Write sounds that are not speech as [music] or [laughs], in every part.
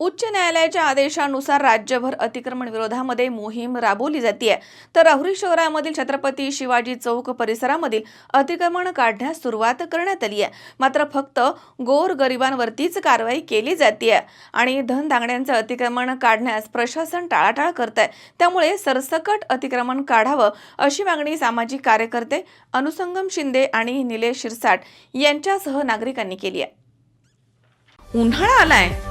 उच्च न्यायालयाच्या आदेशानुसार राज्यभर अतिक्रमण विरोधामध्ये मोहीम राबवली जाते तर राहुरी शहरामधील छत्रपती शिवाजी चौक परिसरामधील अतिक्रमण काढण्यास सुरुवात करण्यात आली आहे मात्र फक्त गोर गरिबांवरतीच कारवाई केली जाते आणि धनदांगड्यांचं अतिक्रमण काढण्यास प्रशासन टाळाटाळ करत आहे त्यामुळे सरसकट अतिक्रमण काढावं अशी मागणी सामाजिक कार्यकर्ते अनुसंगम शिंदे आणि निलेश शिरसाट यांच्यासह नागरिकांनी केली आहे उन्हाळा आलाय.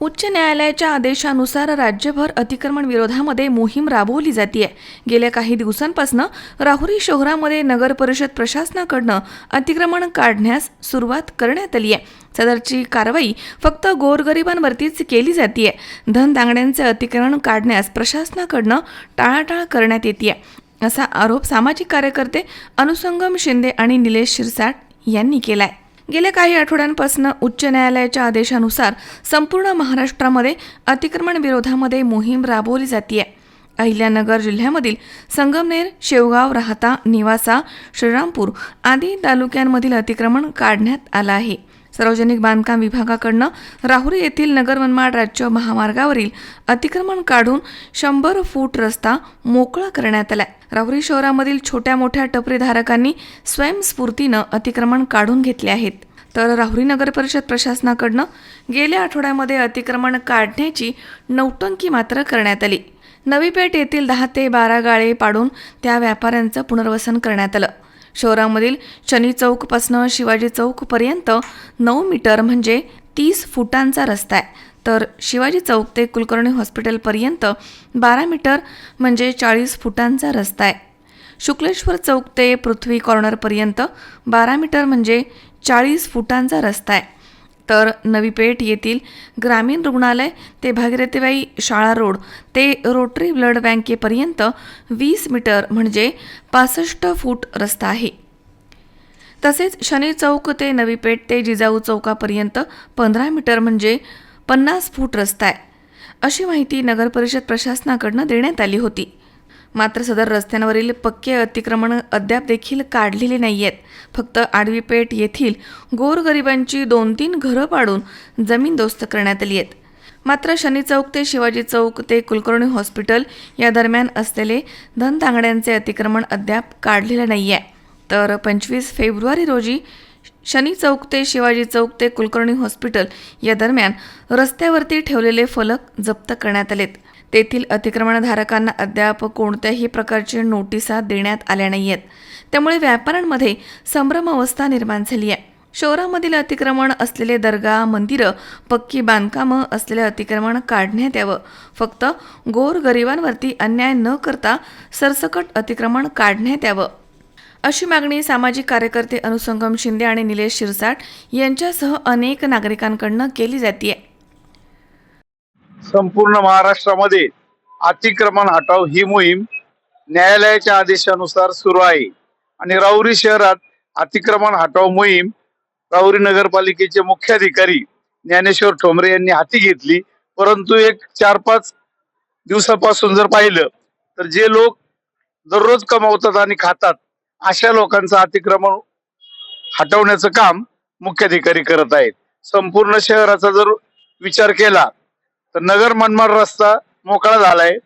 उच्च न्यायालयाच्या आदेशानुसार राज्यभर अतिक्रमण विरोधामध्ये मोहीम राबवली जाते गेल्या काही दिवसांपासून राहुरी शहरामध्ये नगर परिषद प्रशासनाकडनं अतिक्रमण काढण्यास सुरुवात करण्यात आली आहे सदरची कारवाई फक्त गोरगरिबांवरतीच केली जाते धनदांगड्यांचे अतिक्रमण काढण्यास प्रशासनाकडनं टाळाटाळ करण्यात येते असा आरोप सामाजिक कार्यकर्ते अनुसंगम शिंदे आणि निलेश शिरसाट यांनी केलाय. गेल्या काही आठवड्यांपासून उच्च न्यायालयाच्या आदेशानुसार संपूर्ण महाराष्ट्रामध्ये अतिक्रमण विरोधामध्ये मोहीम राबवली जाते अहिल्यानगर जिल्ह्यामधील संगमनेर शेवगाव राहता निवासा श्रीरामपूर आदी तालुक्यांमधील अतिक्रमण काढण्यात आलं आहे. सार्वजनिक बांधकाम विभागाकडनं राहुरी येथील नगर मनमाड राज्य महामार्गावरील अतिक्रमण काढून शंभर फूट रस्ता मोकळा करण्यात आलाय. राहुरी शहरामधील छोट्या मोठ्या टपरीधारकांनी स्वयंस्फूर्तीनं अतिक्रमण काढून घेतले आहेत. तर राहुरी नगर परिषद प्रशासनाकडनं गेल्या आठवड्यामध्ये अतिक्रमण काढण्याची नौटंकी मात्र करण्यात आली. नवी पेठ येथील दहा ते बारा गाळे पाडून त्या व्यापाऱ्यांचं पुनर्वसन करण्यात आलं. शहरामधील शनी चौकपासनं शिवाजी चौकपर्यंत नऊ मीटर म्हणजे तीस फुटांचा रस्ता आहे. तर शिवाजी चौक ते कुलकर्णी हॉस्पिटलपर्यंत बारा मीटर म्हणजे चाळीस फुटांचा रस्ता आहे. शुक्लेश्वर चौक ते पृथ्वी कॉर्नरपर्यंत बारा मीटर म्हणजे चाळीस फुटांचा रस्ता आहे. तर नवी पेठ येथील ग्रामीण रुग्णालय ते भागीरथीबाई शाळा रोड ते रोटरी ब्लड बँकेपर्यंत वीस मीटर म्हणजे पासष्ट फूट रस्ता आहे. तसेच शनी चौक ते नवी पेठ ते जिजाऊ चौकापर्यंत पंधरा मीटर म्हणजे पन्नास फूट रस्ता आहे. अशी माहिती नगरपरिषद प्रशासनाकडनं देण्यात आली होती. मात्र सदर रस्त्यांवरील पक्के अतिक्रमण अद्याप देखील काढलेले नाही आहेत फक्त आडवी पेठ येथील गोरगरिबांची दोन तीन घरं पाडून जमीनदोस्त करण्यात आली आहेत. मात्र शनी चौक ते शिवाजी चौक ते कुलकर्णी हॉस्पिटल या दरम्यान असलेले धनतांगड्यांचे अतिक्रमण अद्याप काढलेलं नाही आहे तर पंचवीस फेब्रुवारी रोजी शनी चौक ते शिवाजी चौक ते कुलकर्णी हॉस्पिटल या दरम्यान रस्त्यावरती ठेवलेले फलक जप्त करण्यात आलेत. तेथील अतिक्रमणधारकांना अद्याप कोणत्याही प्रकारची नोटिसा देण्यात आल्या नाही आहेत त्यामुळे व्यापाऱ्यांमध्ये संभ्रम अवस्था निर्माण झाली आहे. शहरामधील अतिक्रमण असलेले दर्गा मंदिरं पक्की बांधकामं असलेले अतिक्रमण काढण्यात यावं. फक्त गोरगरिबांवरती अन्याय न करता सरसकट अतिक्रमण काढण्यात यावं. अशी मागणी सामाजिक कार्यकर्ते अनुसंगम शिंदे आणि निलेश शिरसाट यांच्यासह अनेक नागरिकांकडनं केली जाते संपूर्ण महाराष्ट्रामध्ये अतिक्रमण हटाव ही मोहीम न्यायालयाच्या आदेशानुसार सुरू आहे. आणि राऊरी शहरात अतिक्रमण हटाव मोहीम राऊरी नगरपालिकेचे मुख्याधिकारी ज्ञानेश्वर ठोंबरे यांनी हाती घेतली. परंतु एक चार पाच दिवसापासून जर पाहिलं तर जे लोक दररोज कमावतात आणि खातात अशा लोकांचं अतिक्रमण हटवण्याचं काम मुख्याधिकारी करत आहेत. संपूर्ण शहराचा जर विचार केला तर नगर मनमाड रस्ता मोकळा झालाय.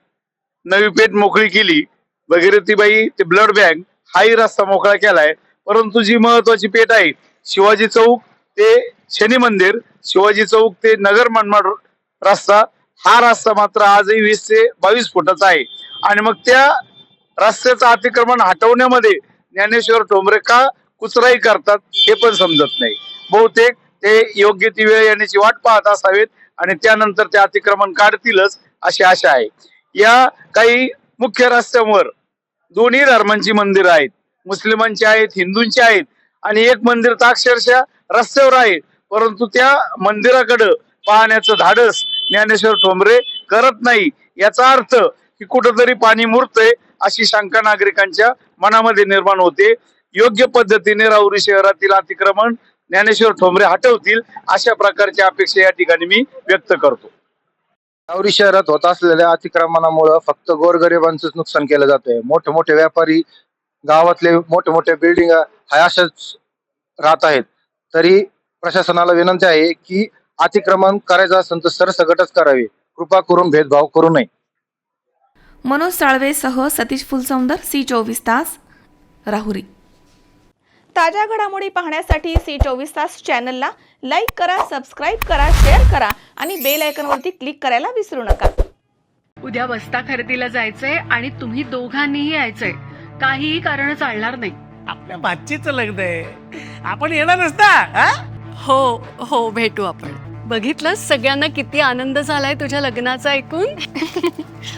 नवी पेठ मोकळी केली. भगीरथीबाई ते ब्लड बँक हाही रस्ता मोकळा केलाय. परंतु जी महत्वाची पेठ आहे शिवाजी चौक ते शनी मंदिर शिवाजी चौक ते नगर मनमाड रस्ता हा रस्ता मात्र आजही वीस ते बावीस फुटाचा आहे. आणि मग त्या रस्त्याचं अतिक्रमण हटवण्यामध्ये ज्ञानेश्वर ठोंबरे का कुचराई करतात हे पण समजत नाही. बहुतेक ते योग्य ती वेळ येण्याची वाट पाहत असावेत आणि त्यानंतर ते अतिक्रमण काढतीलच अशी आशा आहे. या काही मुख्य रस्त्यांवर दोन्ही धर्मांची मंदिरं आहेत. मुस्लिमांची आहेत हिंदूंची आहेत आणि एक मंदिर तर अक्षरशः रस्त्यावर आहे. परंतु त्या मंदिराकडं पाहण्याचं धाडस ज्ञानेश्वर ठोंबरे करत नाही. याचा अर्थ की कुठंतरी पाणी मुरतंय अशी शंका नागरिकांच्या मनामध्ये निर्माण होते. योग्य पद्धतीने राहुरी शहरातील अतिक्रमण ज्ञानेश्वर ठोंबरे हटवतील अशा प्रकारची अपेक्षा या ठिकाणी मी व्यक्त करतो. राहुरी शहरात होत असलेल्या अतिक्रमणामुळं फक्त गोरगरिबांचंच नुकसान केलं जातंय. मोठे मोठे व्यापारी गावातले मोठे मोठे बिल्डिंग ह्या अशाच राहत आहेत. तरी प्रशासनाला विनंती आहे की अतिक्रमण करायचं असेल तर सरसकटच करावे. कृपा करून भेदभाव करू नये. मनोज साळवेसह सतीश फुलसौंदर सी चोवीस तास राहुरी. ताज्या घडामोडी पाहण्यासाठी सी चोवीस तास चॅनलला लाईक करा सबस्क्राईब करा शेअर करा आणि बेल आयकॉनवरती क्लिक करायला विसरू नका. उद्या बस्ता खरेदीला जायचंय आणि तुम्ही दोघांनीही यायचंय. काहीही कारण चालणार नाही. आपल्या भाचीचं लग्न आहे. आपण येणार नसता हा? हो हो भेटू आपण. बघितलं सगळ्यांना किती आनंद झालाय तुझ्या लग्नाचा ऐकून? [laughs]